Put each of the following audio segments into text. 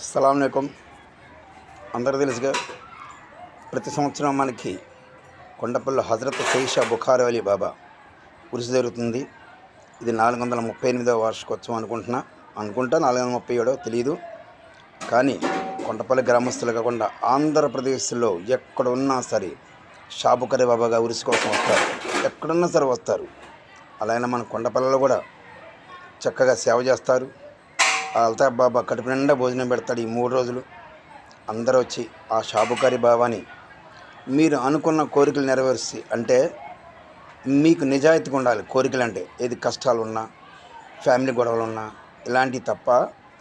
అస్సలం అందరూ తెలుసుగా ప్రతి సంవత్సరం మనకి కొండపల్లి హజరత్ శైషా బుఖార్ అలీ బాబా ఉరుసు జరుగుతుంది. ఇది నాలుగు వందల ముప్పై ఎనిమిదవ వార్షికోత్సవం అనుకుంటున్నా. అనుకుంటా నాలుగు వందల ముప్పై ఏడో తెలియదు కానీ కొండపల్లి గ్రామస్తులు కాకుండా ఆంధ్రప్రదేశ్లో ఎక్కడ ఉన్నా సరే షాబుకరి బాబాగా ఉరిసి కోసం వస్తారు. ఎక్కడున్నా సరే వస్తారు. అలాగే మన కొండపల్లిలో కూడా చక్కగా సేవ చేస్తారు. అల్తా బాబా కడుపు నిండా భోజనం పెడతాడు ఈ మూడు రోజులు. అందరూ వచ్చి ఆ షాబుకారి బాబాని మీరు అనుకున్న కోరికలు నెరవేర్చి అంటే మీకు నిజాయితీగా ఉండాలి కోరికలు అంటే ఏది కష్టాలు ఉన్నా ఫ్యామిలీ గొడవలు ఉన్నా ఇలాంటివి తప్ప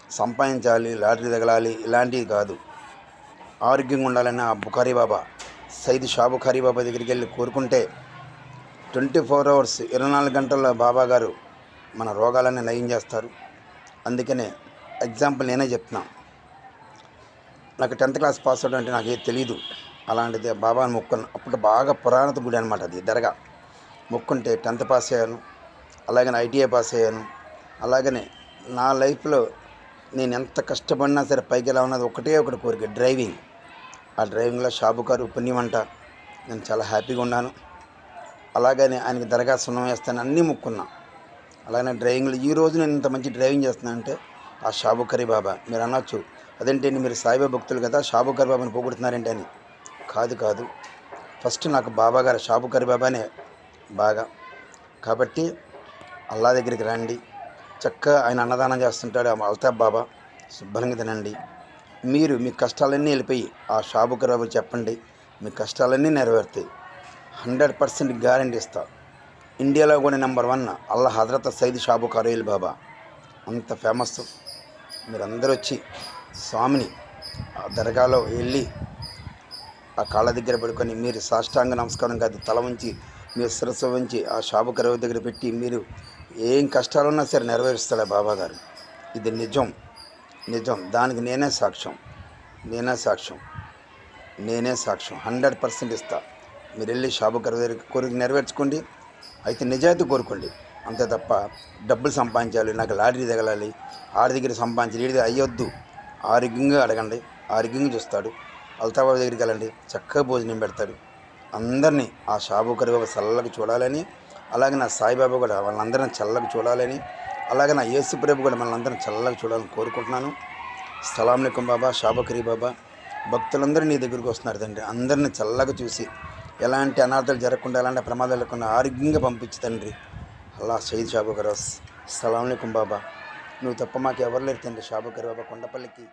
సంపాదించాలి లాటరీ తగలాలి ఇలాంటివి కాదు. ఆరోగ్యంగా ఉండాలని ఆ బుఖారీ బాబా సైద్ షాబుఖారీ బాబా దగ్గరికి వెళ్ళి కోరుకుంటే ట్వంటీ ఫోర్ అవర్స్ ఇరవై నాలుగు గంటల్లో బాబా గారు మన రోగాలన్నీ నయం చేస్తారు. అందుకనే ఎగ్జాంపుల్ నేనే చెప్తున్నా. నాకు టెన్త్ క్లాస్ పాస్ అవడం అంటే నాకు ఏది తెలియదు అలాంటిది బాబాని మొక్కున్న అప్పుడు బాగా పురాణత గుడి అనమాట అది దరగా. మొక్కుంటే టెన్త్ పాస్ అయ్యాను అలాగనే ఐటీఐ పాస్ అయ్యాను అలాగనే నా లైఫ్లో నేను ఎంత కష్టపడినా సరే పైకి ఎలా ఉన్నది ఒకటే ఒకటి కోరిక డ్రైవింగ్. ఆ డ్రైవింగ్లో షాబుకారు పుణ్యమంట నేను చాలా హ్యాపీగా ఉన్నాను. అలాగనే ఆయనకి దరగా సున్నం వేస్తాను అన్నీ మొక్కున్నా. అలాగే డ్రైవింగ్లో ఈ రోజు నేను ఇంత మంచి డ్రైవింగ్ చేస్తున్నాను అంటే ఆ షాబుకరి బాబా. మీరు అనొచ్చు. అదేంటండి మీరు సాయిబాబా భక్తులు కదా షాబుకరి బాబాని పోగొడుతున్నారేంటి అని. కాదు కాదు. ఫస్ట్ నాకు బాబా గారు షాబుకరి బాబానే బాగా. కాబట్టి అల్లా దగ్గరికి రండి. చక్కగా ఆయన అన్నదానం చేస్తుంటాడు ఆ అల్తాఫ్ బాబా. శుభ్రంగా తినండి. మీరు మీ కష్టాలన్నీ వెళ్ళిపోయి ఆ షాబుకరి బాబు చెప్పండి. మీ కష్టాలన్నీ నెరవేరుతాయి. హండ్రెడ్ పర్సెంట్ గ్యారంటీ ఇస్తా. ఇండియాలో కూడా నెంబర్ వన్ అల్లా హజరత్ సైద్ షాబు కరోయిల్ బాబా. అంత ఫేమస్. మీరందరూ వచ్చి స్వామిని ఆ దర్గాలో వెళ్ళి ఆ కాళ్ళ దగ్గర పడుకొని మీరు సాష్టాంగ నమస్కారం కాదు తల ఉంచి మీరు శిరస్సు ఉంచి ఆ షాపు కరువు దగ్గర పెట్టి మీరు ఏం కష్టాలున్నా సరే నెరవేరుస్తాడు బాబాగారు ఇది నిజం. నిజం. దానికి నేనే సాక్ష్యం. నేనే సాక్ష్యం. నేనే సాక్ష్యం. హండ్రెడ్ పర్సెంట్ ఇస్తా. మీరు వెళ్ళి షాపు కరువు దగ్గర కోరిక నెరవేర్చుకోండి. అయితే నిజాయితీ కోరుకోండి. అంతే తప్ప డబ్బులు సంపాదించాలి నాకు లాటరీ తగలాలి ఆడి దగ్గర సంపాదించాలి వీడి అయ్యొద్దు. ఆరోగ్యంగా అడగండి ఆరోగ్యంగా చూస్తాడు. అల్తాబాబు దగ్గరికి వెళ్ళండి చక్కగా భోజనం పెడతాడు. అందరినీ ఆ షాబుకరి బాబా చల్లగా చూడాలని అలాగే నా సాయిబాబా కూడా వాళ్ళందరినీ చల్లగా చూడాలని అలాగే నా యేసుప్రేపు కూడా మనందరం చల్లగా చూడాలని కోరుకుంటున్నాను. స్థలం బాబా షాబకరి బాబా. భక్తులందరూ నీ దగ్గరికి వస్తున్నారు తండ్రి. అందరిని చల్లగా చూసి ఎలాంటి అనార్థాలు జరగకుండా ఎలాంటి ప్రమాదాలు లేకుండా ఆరోగ్యంగా పంపించు తండ్రి. అల్లా సయీద్ షాబుకర్ స్థలం బాబా. నువ్వు తప్ప మాకు ఎవరు లేరు తండ్రి. షాబుకర్ బాబా కొండపల్లికి